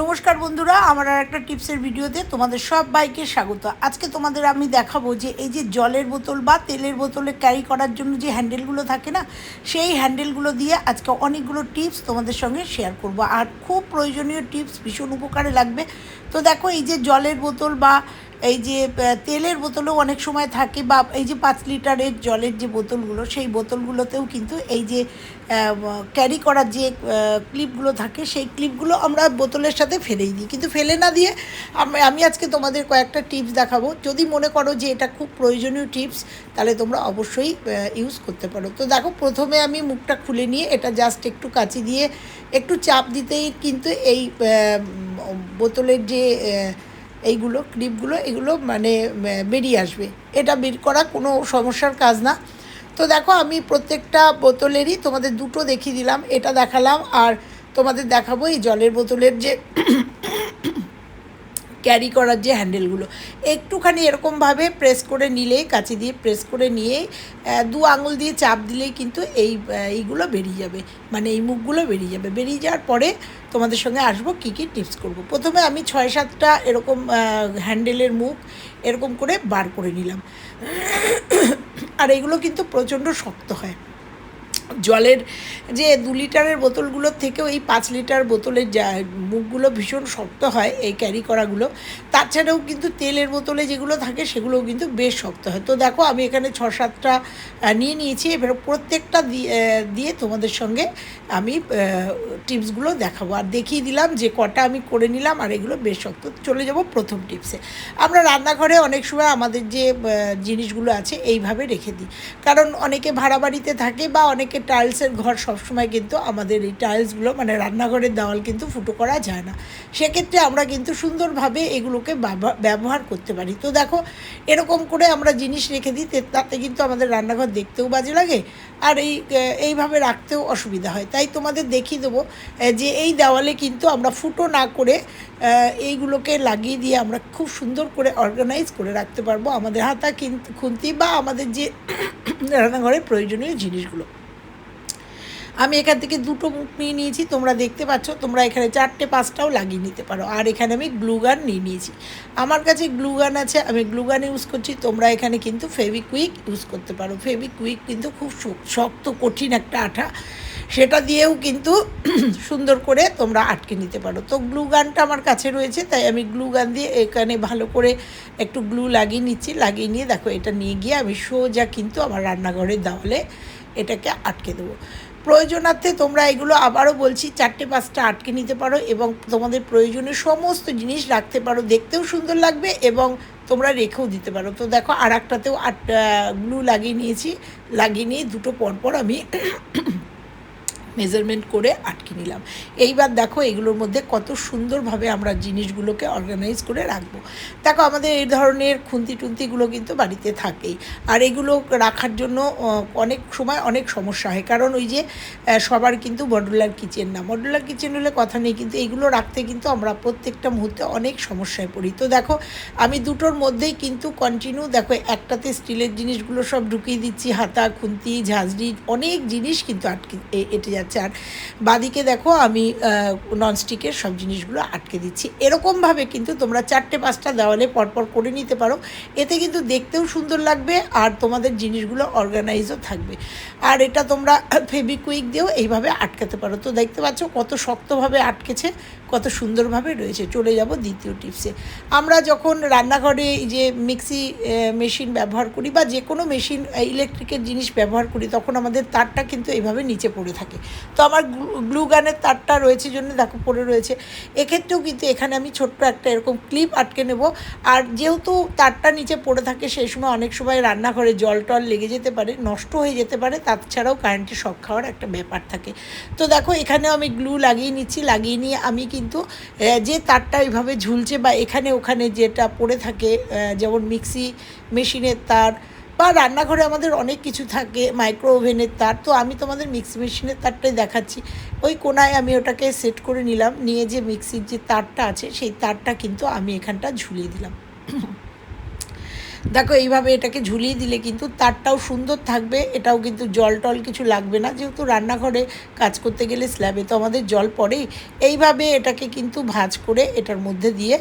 নমস্কার বন্ধুরা, আমার আর একটা টিপসের ভিডিওতে তোমাদের সব বাইকে স্বাগত। আজকে তোমাদের আমি দেখাবো যে এই যে জলের বোতল বা তেলের বোতলে ক্যারি করার জন্য যে হ্যান্ডেলগুলো থাকে না, সেই হ্যান্ডেলগুলো দিয়ে আজকে অনেকগুলো টিপস তোমাদের সঙ্গে শেয়ার করব। আর খুব প্রয়োজনীয় টিপস ভীষণ উপকারে লাগবে। তো দেখো এই যে জলের বোতল বা এই যে তেলের বোতলও অনেক সময় থাকে বা এই যে পাঁচ লিটারের জলের যে বোতলগুলো, সেই বোতলগুলোতেও কিন্তু এই যে ক্যারি করার যে ক্লিপগুলো থাকে, সেই ক্লিপগুলো আমরা বোতলের সাথে ফেলেই দিই। কিন্তু ফেলে না দিয়ে আমি আজকে তোমাদের কয়েকটা টিপস দেখাবো। যদি মনে করো যে এটা খুব প্রয়োজনীয় টিপস তাহলে তোমরা অবশ্যই ইউজ করতে পারো। তো দেখো, প্রথমে আমি মুখটা খুলে নিয়ে এটা জাস্ট একটু কাচি দিয়ে একটু চাপ দিতেই কিন্তু এই বোতলের যে এইগুলো ক্লিপগুলো এগুলো মানে বেরিয়ে আসবে। এটা বের করা কোনো সমস্যার কাজ না। তো দেখো, আমি প্রত্যেকটা বোতলেরই তোমাদের দুটো দেখিয়ে দিলাম, এটা দেখালাম, আর তোমাদের দেখাবো এই জলের বোতলের যে ক্যারি করার যে হ্যান্ডেলগুলো একটুখানি এরকমভাবে প্রেস করে নিলেই কাছে দিয়ে প্রেস করে আহ, দু আঙুল দিয়ে চাপ দিলেই কিন্তু এই এইগুলো বেরিয়ে যাবে। মানে এই মুখগুলো বেরিয়ে যাবে। বেরিয়ে যাওয়ার পরে তোমাদের সঙ্গে আসব কী কী টিপস করব। প্রথমে আমি ছয় সাতটা এরকম হ্যান্ডেলের মুখ এরকম করে বার করে নিলাম। আর এগুলো কিন্তু প্রচণ্ড শক্ত হয়। জলের যে দু লিটারের বোতলগুলোর থেকেও এই পাঁচ লিটার বোতলের যা মুখগুলো ভীষণ শক্ত হয় এই ক্যারি করাগুলো। তাছাড়াও কিন্তু তেলের বোতলে যেগুলো থাকে সেগুলোও কিন্তু বেশ শক্ত হয়। তো দেখো, আমি এখানে ছ সাতটা নিয়ে নিয়েছি। এবার প্রত্যেকটা দিয়ে তোমাদের সঙ্গে আমি টিপসগুলো দেখাবো। আর দেখিয়ে দিলাম যে কটা আমি করে নিলাম আর এগুলো বেশ শক্ত। চলে যাব প্রথম টিপসে। আমরা রান্নাঘরে অনেক সময় আমাদের যে জিনিসগুলো আছে এইভাবে রেখে দিই। কারণ অনেকে ভাড়া বাড়িতে থাকে বা অনেকে টাইলসের ঘর সবসময় কিন্তু আমাদের এই টাইলসগুলো মানে রান্নাঘরের দেওয়াল কিন্তু ফুটো করা যায় না। সেক্ষেত্রে আমরা কিন্তু সুন্দরভাবে এগুলোকে ব্যবহার- ব্যবহার করতে পারি। তো দেখো, এরকম করে আমরা জিনিস রেখে দিই তাতে কিন্তু আমাদের রান্নাঘর দেখতেও বাজে লাগে, আর এই এইভাবে রাখতেও অসুবিধা হয়। তাই তোমাদের দেখিয়ে দেবো যে এই দেওয়ালে কিন্তু আমরা ফুটো না করে এইগুলোকে লাগিয়ে দিয়ে আমরা খুব সুন্দর করে অর্গানাইজ করে রাখতে পারব আমাদের হাতা কিন্তু খুন্তি বা আমাদের যে রান্নাঘরের প্রয়োজনীয় জিনিসগুলো। আমি এখান থেকে দুটো মুখ নিয়ে নিয়েছি, তোমরা দেখতে পাচ্ছ, তোমরা এখানে চারটে, পাঁচটাও লাগিয়ে নিতে পারো। আর এখানে আমি গ্লুগান নিয়ে নিয়েছি। আমার কাছে গ্লুগান আছে, আমি গ্লুগান ইউজ করছি, তোমরা এখানে কিন্তু ফেভিকুইক ইউজ করতে পারো। ফেভিকুইক কিন্তু খুব শক্ত, কঠিন একটা আঠা। সেটা দিয়েও কিন্তু সুন্দর করে তোমরা আটকে নিতে পারো। তো গ্লু গানটা আমার কাছে রয়েছে, তাই আমি গ্লু গান দিয়ে এখানে ভালো করে একটু গ্লু লাগিয়ে নিচ্ছি। লাগিয়ে নিয়ে দেখো, এটা নিয়ে গিয়ে আমি সোজা কিন্তু আমার রান্নাঘরের দেওয়ালে এটাকে আটকে দেবো। প্রয়োজনার্থে তোমরা এগুলো আবারও বলছি, চারটে, পাঁচটা আটকে নিতে পারো এবং তোমাদের প্রয়োজনীয় সমস্ত জিনিস রাখতে পারো, দেখতেও সুন্দর লাগবে এবং তোমরা রেখেও দিতে পারো। তো দেখো আর একটাতেও আট গ্লু লাগিয়ে নিয়েছি। লাগিয়ে নিয়ে দুটো পরপর আমি মেজারমেন্ট করে আটকে নিলাম। এইবার দেখো এগুলোর মধ্যে কত সুন্দরভাবে আমরা জিনিসগুলোকে অর্গানাইজ করে রাখব। দেখো আমাদের এই ধরনের খুন্তি টুন্তিগুলো কিন্তু বাড়িতে থাকেই। আর এগুলো রাখার জন্য অনেক সময় অনেক সমস্যা হয়। কারণ ওই যে সবার কিন্তু মডুলার কিচেন না। মডুলার কিচেন হলে কথা নেই, কিন্তু এগুলো রাখতে কিন্তু আমরা প্রত্যেকটা মুহূর্তে অনেক সমস্যায় পড়ি। তো দেখো, আমি দুটোর মধ্যেই কিন্তু কন্টিনিউ দেখো, একটাতে স্টিলের জিনিসগুলো সব ঢুকিয়ে দিচ্ছি, হাতা, খুন্তি, ঝাঁঝরি, অনেক জিনিস কিন্তু আটকে এঁটে যাচ্ছে। আর বাদিকে দেখো, আমি ননস্টিকের সব জিনিসগুলো আটকে দিচ্ছি। এরকমভাবে কিন্তু তোমরা চারটে, পাঁচটা দেওয়ালে পরপর করে নিতে পারো। এতে কিন্তু দেখতেও সুন্দর লাগবে আর তোমাদের জিনিসগুলো অর্গানাইজও থাকবে। আর এটা তোমরা ফেবিকুইক দিয়েও এইভাবে আটকাতে পারো। তো দেখতে পাচ্ছ কত শক্তভাবে আটকেছে, কত সুন্দরভাবে রয়েছে। চলে যাব দ্বিতীয় টিপসে। আমরা যখন রান্নাঘরে এই যে মিক্সি মেশিন ব্যবহার করি বা যে কোনো মেশিন, ইলেকট্রিকের জিনিস ব্যবহার করি, তখন আমাদের তারটা কিন্তু এইভাবে নিচে পড়ে থাকে। তো আমার গ্লু গানের তারটা রয়েছে জন্য দেখো পড়ে রয়েছে। এক্ষেত্রেও কিন্তু এখানে আমি ছোট্ট একটা এরকম ক্লিপ আটকে নেব। আর যেহেতু তারটা নিচে পড়ে থাকে সেই সময় অনেক সময় রান্নাঘরে জল টল লেগে যেতে পারে, নষ্ট হয়ে যেতে পারে, তাছাড়াও কারেন্টের শখ খাওয়ার একটা ব্যাপার থাকে। তো দেখো, এখানেও আমি গ্লু লাগিয়ে নিচ্ছি, লাগিয়ে নিয়ে আমি কিন্তু যে তারটা এইভাবে ঝুলছে বা এখানে ওখানে যেটা পড়ে থাকে যেমন মিক্সি মেশিনের তার বা রান্নাঘরে আমাদের অনেক কিছু থাকে মাইক্রো ওভেনের তার, তো আমি তোমাদের মিক্সি মেশিনের তারটাই দেখাচ্ছি। ওই কোনায় আমি ওটাকে সেট করে নিলাম, নিয়ে যে মিক্সির যে তারটা আছে, সেই তারটা কিন্তু আমি এখানটা ঝুলিয়ে দিলাম। দেখো, এইভাবে এটাকে ঝুলিয়ে দিলে কিন্তু তারটাও সুন্দর থাকবে, এটাও কিন্তু জল টল কিছু লাগবে না। যেহেতু রান্নাঘরে কাজ করতে গেলে স্ল্যাবে তো আমাদের জল পড়েই, এইভাবে এটাকে কিন্তু ভাজ করে এটার মধ্যে দিয়ে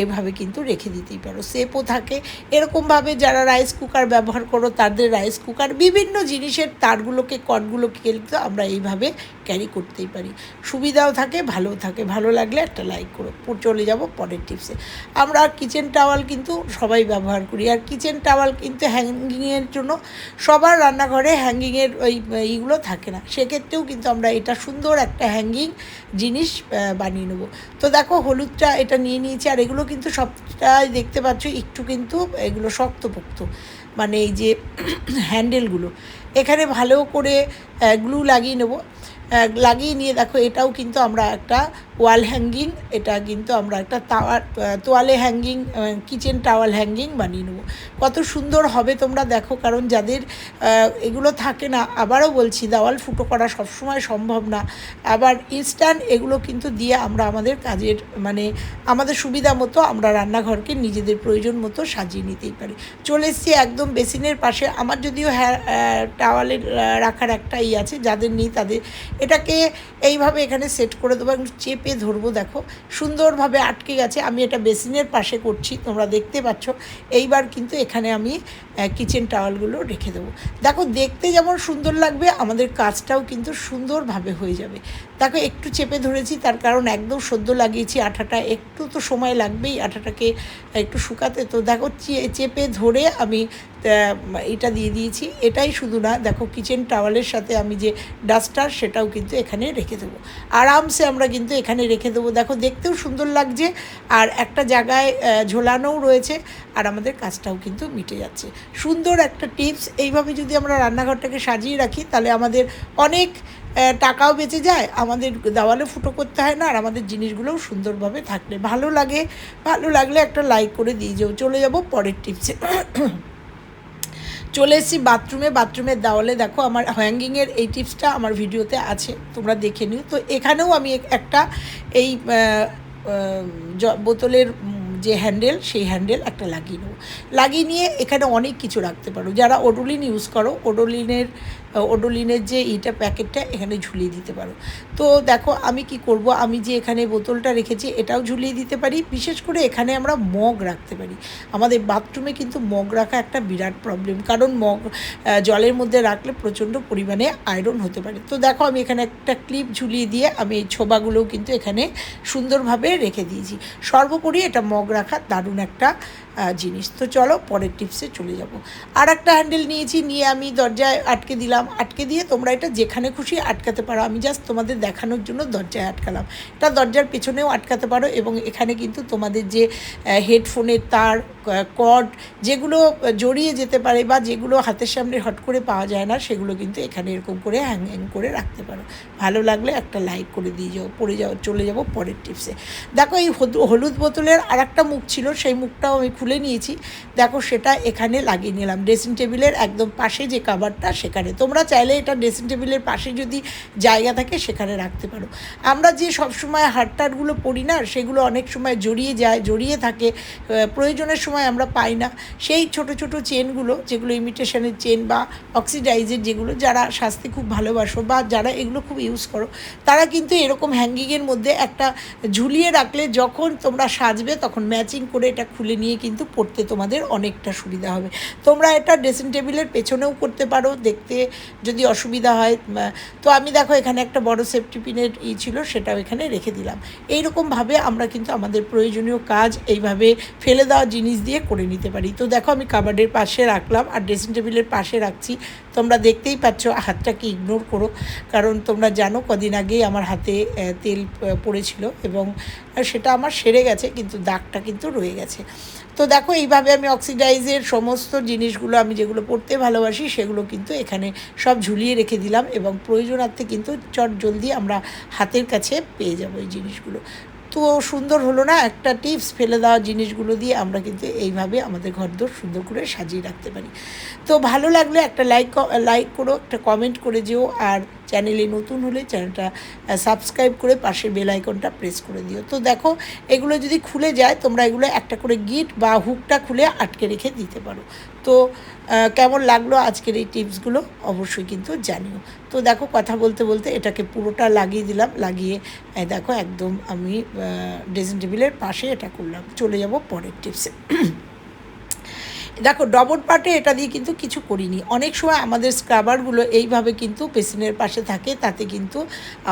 এইভাবে কিন্তু রেখে দিতেই পারো। সেপও থাকে। এরকমভাবে যারা রাইস কুকার ব্যবহার করো, তাদের রাইস কুকার বিভিন্ন জিনিসের তারগুলোকে কটগুলোকে কিন্তু আমরা এইভাবে ক্যারি করতেই পারি। সুবিধাও থাকে, ভালোও থাকে। ভালো লাগলে একটা লাইক করো। চলে যাব পরের টিপসে আমরা কিচেন টাওয়াল কিন্তু সবাই ব্যবহার করি। আর কিচেন টাওয়াল কিন্তু হ্যাঙ্গিংয়ের জন্য সবার রান্নাঘরে হ্যাঙ্গিংয়ের ওই এইগুলো থাকে না। সেক্ষেত্রেও কিন্তু আমরা এটা সুন্দর একটা হ্যাঙ্গিং জিনিস বানিয়ে নেব। তো দেখো, হলুদটা এটা নিয়ে নিয়েছি। আর এগুলো কিন্তু সবটাই দেখতে পাচ্ছ, একটু কিন্তু এগুলো শক্তপোক্ত। মানে এই যে হ্যান্ডেলগুলো। এখানে ভালো করে গ্লু লাগিয়ে নেব। লাগিয়ে নিয়ে দেখো, এটাও কিন্তু আমরা একটা ওয়াল হ্যাঙ্গিং, এটা কিন্তু আমরা একটা তাওয়ার তোয়ালে হ্যাঙ্গিং কিচেন টাওয়াল হ্যাঙ্গিং বানিয়ে নেব। কত সুন্দর হবে তোমরা দেখো, কারণ যাদের এগুলো থাকে না, আবারও বলছি, দেওয়াল ফুটো করা সবসময় সম্ভব না। আবার ইনস্ট্যান্ট এগুলো কিন্তু দিয়ে আমরা আমাদের কাজের মানে আমাদের সুবিধা মতো আমরা রান্নাঘরকে নিজেদের প্রয়োজন মতো সাজিয়ে নিতেই পারি। চলে এসছি একদম বেসিনের পাশে, আমার যদিও হ্যাঁ টাওয়ালের রাখার একটা ই আছে, যাদের নেই তাদের, এটাকে এইভাবে এখানে সেট করে দেবো এবং চেপে ধরবো, দেখো। সুন্দরভাবে আটকে গেছে। আমি এটা বেসিনের পাশে করছি, তোমরা দেখতে পাচ্ছ। এইবার কিন্তু এখানে আমি কিচেন টাওয়ালগুলো রেখে দেবো। দেখো, দেখতে যেমন সুন্দর লাগবে, আমাদের কাজটাও কিন্তু সুন্দরভাবে হয়ে যাবে। দেখো, একটু চেপে ধরেছি, তার কারণ একদম সদ্য লাগিয়েছি আঠাটা। একটু তো সময় লাগবেই আঠাটাকে একটু শুকাতে। তো দেখো চেপে ধরে আমি এটা দিয়ে দিয়েছি। এটাই শুধু না, দেখো কিচেন টাওয়ালের সাথে আমি যে ডাস্টার সেটাও কিন্তু এখানে রেখে দেবো। আরামসে আমরা কিন্তু এখানে রেখে দেবো। দেখো, দেখতেও সুন্দর লাগছে, আর একটা জায়গায় ঝোলানোও রয়েছে, আর আমাদের কাজটাও কিন্তু মিটে যাচ্ছে। সুন্দর একটা টিপস এইভাবে যদি আমরা রান্নাঘরটাকে সাজিয়ে রাখি, তাহলে আমাদের অনেক টাকাও বেঁচে যায়, আমাদের দেওয়ালে ফুটো করতে হয় না, আর আমাদের জিনিসগুলোও সুন্দরভাবে থাকলে ভালো লাগে, ভালো লাগলে একটা লাইক করে দিয়ে যাও। চলে যাব পরের টিপসে চলে এসেছি বাথরুমে বাথরুমের দেওয়ালে। দেখো আমার হ্যাঙ্গিংয়ের এই টিপসটা আমার ভিডিওতে আছে, তোমরা দেখে নিও। তো এখানেও আমি একটা এই বোতলের যে হ্যান্ডেল, সেই হ্যান্ডেল একটা লাগিয়ে নেব। লাগিয়ে নিয়ে এখানে অনেক কিছু রাখতে পারো। যারা ওডোলিন ইউজ করো, ওডোলিনের ওডোলিনের যে ইটা প্যাকেটটা এখানে ঝুলিয়ে দিতে পারো। তো দেখো, আমি কি করব? আমি যে এখানে বোতলটা রেখেছি, এটাও ঝুলিয়ে দিতে পারি। বিশেষ করে এখানে আমরা মগ রাখতে পারি। আমাদের বাথরুমে কিন্তু মগ রাখা একটা বিরাট প্রবলেম কারণ মগ জলের মধ্যে রাখলে প্রচণ্ড পরিমাণে আয়রন হতে পারে। তো দেখো, আমি এখানে একটা ক্লিপ ঝুলিয়ে দিয়ে আমি এই ছোবাগুলোও কিন্তু এখানে সুন্দরভাবে রেখে দিয়েছি। সর্বোপরি এটা মগ রাখা দারুণ একটা জিনিস। তো চলো পরের টিপসে চলে যাব। আর একটা হ্যান্ডেল নিয়েছি, নিয়ে আমি দরজায় আটকে দিলাম। আটকে দিয়ে তোমরা এটা যেখানে খুশি আটকাতে পারো। আমি জাস্ট তোমাদের দেখানোর জন্য দরজায় আটকালাম। এটা দরজার পেছনেও আটকাতে পারো এবং এখানে কিন্তু তোমাদের যে হেডফোনের তার কর্ড যেগুলো জড়িয়ে যেতে পারে বা যেগুলো হাতের সামনে হট করে পাওয়া যায় না, সেগুলো কিন্তু এখানে এরকম করে হ্যাং হ্যাং করে রাখতে পারো। ভালো লাগলে একটা লাইক করে দিয়ে যাও, পড়ে যাও, চলে যাব পরের টিপসে দেখো এই হলু- হলুদ বোতলের আর একটা মুখ ছিল, সেই মুখটাও আমি খুলে নিয়েছি। দেখো, সেটা এখানে লাগিয়ে নিলাম। ড্রেসিং টেবিলের একদম পাশে যে কাভারটা সেখানে। তোমরা চাইলে এটা ড্রেসিং টেবিলের পাশে যদি জায়গা থাকে, সেখানে রাখতে পারো। আমরা যে সবসময় হাটটারগুলো পরি না, সেগুলো অনেক সময় জড়িয়ে যায়, জড়িয়ে থাকে প্রয়োজনের সময় আমরা পাই না। সেই ছোট ছোট চেনগুলো যেগুলো ইমিটেশনের চেন বা অক্সিডাইজের যেগুলো, যারা স্বাস্থ্যে খুব ভালোবাসো বা যারা এগুলো খুব ইউজ করো, তারা কিন্তু এরকম হ্যাঙ্গিংয়ের মধ্যে একটা ঝুলিয়ে রাখলে যখন তোমরা সাজবে, তখন ম্যাচিং করে এটা খুলে নিয়ে কিন্তু পড়তে তোমাদের অনেকটা সুবিধা হবে। তোমরা এটা ড্রেসিং টেবিলের পেছনেও করতে পারো, দেখতে যদি অসুবিধা হয় তো আমি দেখো এখানে একটা বড় সেফটি পিনের ই ছিল, সেটাও এখানে রেখে দিলাম। এইরকমভাবে আমরা কিন্তু আমাদের প্রয়োজনীয় কাজ এইভাবে ফেলে দেওয়া জিনিস দিয়ে করে নিতে পারি। তো দেখো আমি কাবার্ডের পাশে রাখলাম, আর ড্রেসিং টেবিলের পাশে রাখছি। তোমরা দেখতেই পাচ্ছ হাতটাকে ইগনোর করো। কারণ তোমরা জানো, কদিন আগেই আমার হাতে তেল পড়েছিল এবং সেটা আমার সেরে গেছে, কিন্তু দাগটা কিন্তু রয়ে গেছে। তো দেখো, এইভাবে আমি অক্সিডাইজের সমস্ত জিনিসগুলো, আমি যেগুলো পড়তে ভালোবাসি, সেগুলো কিন্তু এখানে সব ঝুলিয়ে রেখে দিলাম এবং প্রয়োজনার্থে কিন্তু চট জলদি আমরা হাতের কাছে পেয়ে যাব এই জিনিসগুলো। একটু সুন্দর হলো না, একটা টিপস ফেলে দেওয়া জিনিসগুলো দিয়ে আমরা কিন্তু এইভাবে আমাদের ঘরদোর সুন্দর করে সাজিয়ে রাখতে পারি। তো ভালো লাগলে একটা লাইক লাইক করো, একটা কমেন্ট করে যেও, আর চ্যানেলে নতুন হলে চ্যানেলটা সাবস্ক্রাইব করে পাশের বেল আইকনটা প্রেস করে দিও। তো দেখো, এগুলো যদি খুলে যায়, তোমরা এগুলো একটা করে গিট বা হুকটা খুলে আটকে রেখে দিতে পারো। তো কেমন লাগল আজকের এই টিপসগুলো অবশ্যই কিন্তু জানিও। তো দেখো, কথা বলতে বলতে এটাকে পুরোটা লাগিয়ে দিলাম, লাগিয়ে দেখো, একদম আমি ড্রেসিং টেবিলের পাশে এটা করলাম। চলে যাব পরের টিপসে। দেখো ডবল পার্টে এটা দিয়ে কিন্তু কিছু করিনি। অনেক সময় আমাদের স্ক্রাবারগুলো এইভাবে কিন্তু পেসিনের পাশে থাকে, তাতে কিন্তু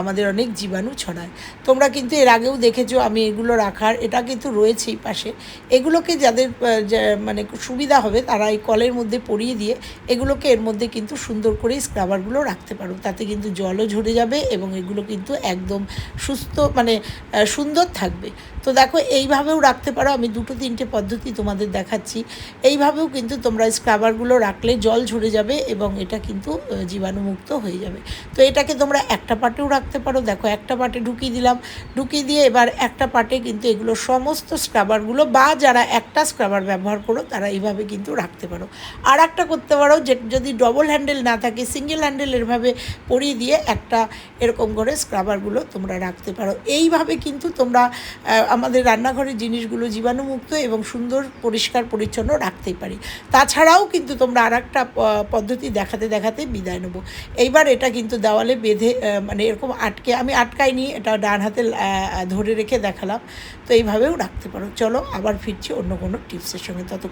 আমাদের অনেক জীবাণু ছড়ায়। তোমরা কিন্তু এর আগেও দেখেছ, আমি এগুলো রাখার, এটা কিন্তু রয়েছেই পাশে। এগুলোকে যাদের মানে সুবিধা হবে, তারা এই কলের মধ্যে পরিয়ে দিয়ে এগুলোকে এর মধ্যে কিন্তু সুন্দর করে স্ক্রাবারগুলো রাখতে পারো। তাতে কিন্তু জলও ঝরে যাবে এবং এগুলো কিন্তু একদম সুস্থ মানে সুন্দর থাকবে। তো দেখো, এইভাবেও রাখতে পারো। আমি দুটো তিনটে পদ্ধতি তোমাদের দেখাচ্ছি। এইভাবেও কিন্তু তোমরা স্ক্রাবারগুলো রাখলে জল ঝরে যাবে এবং এটা কিন্তু জীবাণুমুক্ত হয়ে যাবে। তো এটাকে তোমরা একটা পাটেও রাখতে পারো। দেখো, একটা পাটে ঢুকিয়ে দিলাম। ঢুকিয়ে দিয়ে এবার একটা পাটে কিন্তু এগুলো সমস্ত স্ক্রাবারগুলো বা যারা একটা স্ক্রাবার ব্যবহার করো, তারা এইভাবে কিন্তু রাখতে পারো। আর একটা করতে পারো, যে যদি ডবল হ্যান্ডেল না থাকে সিঙ্গেল হ্যান্ডেল এরভাবে পরিয়ে দিয়ে একটা এরকম করে স্ক্রাবারগুলো তোমরা রাখতে পারো। এইভাবে কিন্তু তোমরা আমাদের রান্নাঘরের জিনিসগুলো জীবাণুমুক্ত এবং সুন্দর, পরিষ্কার, পরিচ্ছন্ন রাখতেই পারি। তাছাড়াও কিন্তু তোমরা আর একটা পদ্ধতি দেখাতে দেখাতে বিদায় নেব। এইবার এটা কিন্তু দেওয়ালে বেঁধে মানে এরকম আটকে, আমি আটকাইনি, এটা ডান হাতে ধরে রেখে দেখালাম। তো এইভাবেও রাখতে পারো। চলো আবার ফিরছি অন্য কোনো টিপসের সঙ্গে। তত